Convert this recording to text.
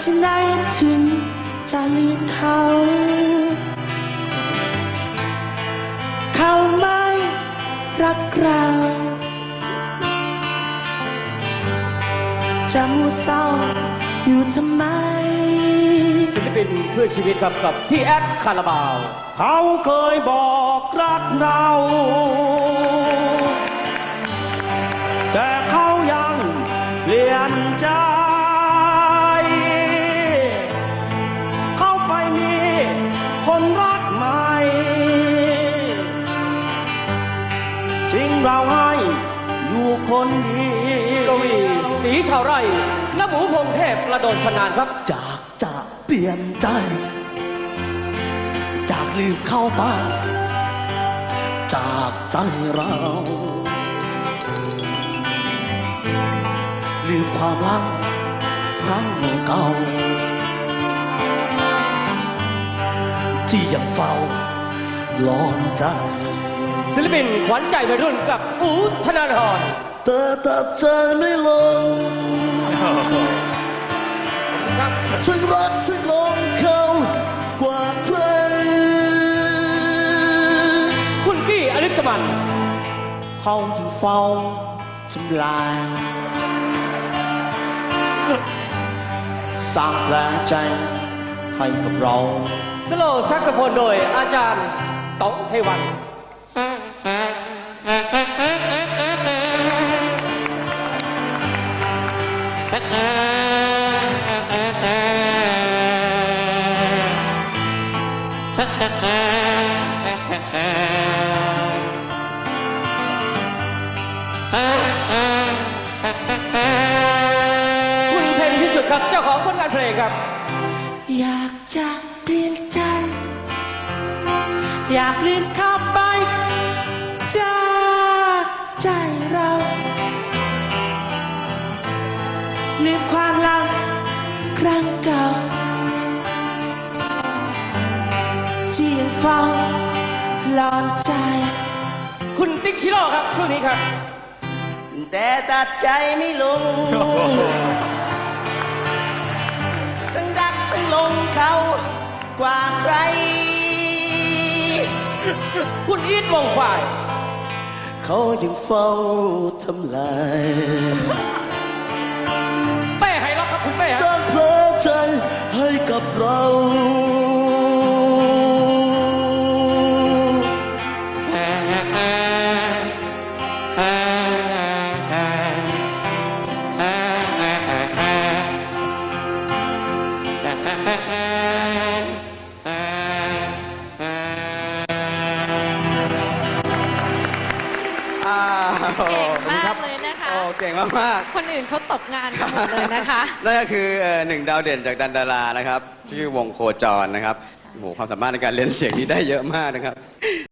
ที่ไหนถึงจะลืมเขา เขาไม่รักเราจะมัวเศร้าอยู่ทำไม ศิลปินเพื่อชีวิตครับกับพี่แอดคาราบาว เขาเคยบอกรักเรา คนเดียกววีสีชาวไร่น้ำหมูพงเทพประดนชนานครับ จากจะเปลี่ยนใจ จากลืมเข้าไปจากใจเราลืมความรักครั้งเก่า ที่ยังเฝ้าร้อนใจศิลปินขวัญใจวัยรุ่นกับอูธนาธร แต่ตัดใจไม่ลงครับฉันรักฉันลงเขากว่าใคร คุณกี้อลิสมันเขายังเฝ้าทำลายสร้างแผลใจให้กับเรา สโลว์แซกโซโฟนโดยอาจารย์ต๋องเทวัน คุณเพลงที่สุดครับ เจ้าของผลงานเพลงครับ อยากจะเปลี่ยนใจ อยากเลืมเข้าไปจากใจเราลืมความ ที่ยังเฝ้าหลอนใจ คุณติ๊กชิโร่ครับช่วงนี้ครับ แต่ตัดใจไม่ลงทั้งรักทั้งลงเขากว่าใคร คุณอีทวงฝ่าย เขายังเฝ้าทำลาย เก่งมากเลยนะคะ โอ้เก่งมากคนอื่นเขาตกงานกันหมดเลยนะคะๆนั่นก็คือเอ่อหนึ่งดาวเด่นจากดันดารานะครับ ชื่อวงโคจรนะครับโอ้โหความสามารถในการเล่นเสียงนี้ได้เยอะมากนะครับ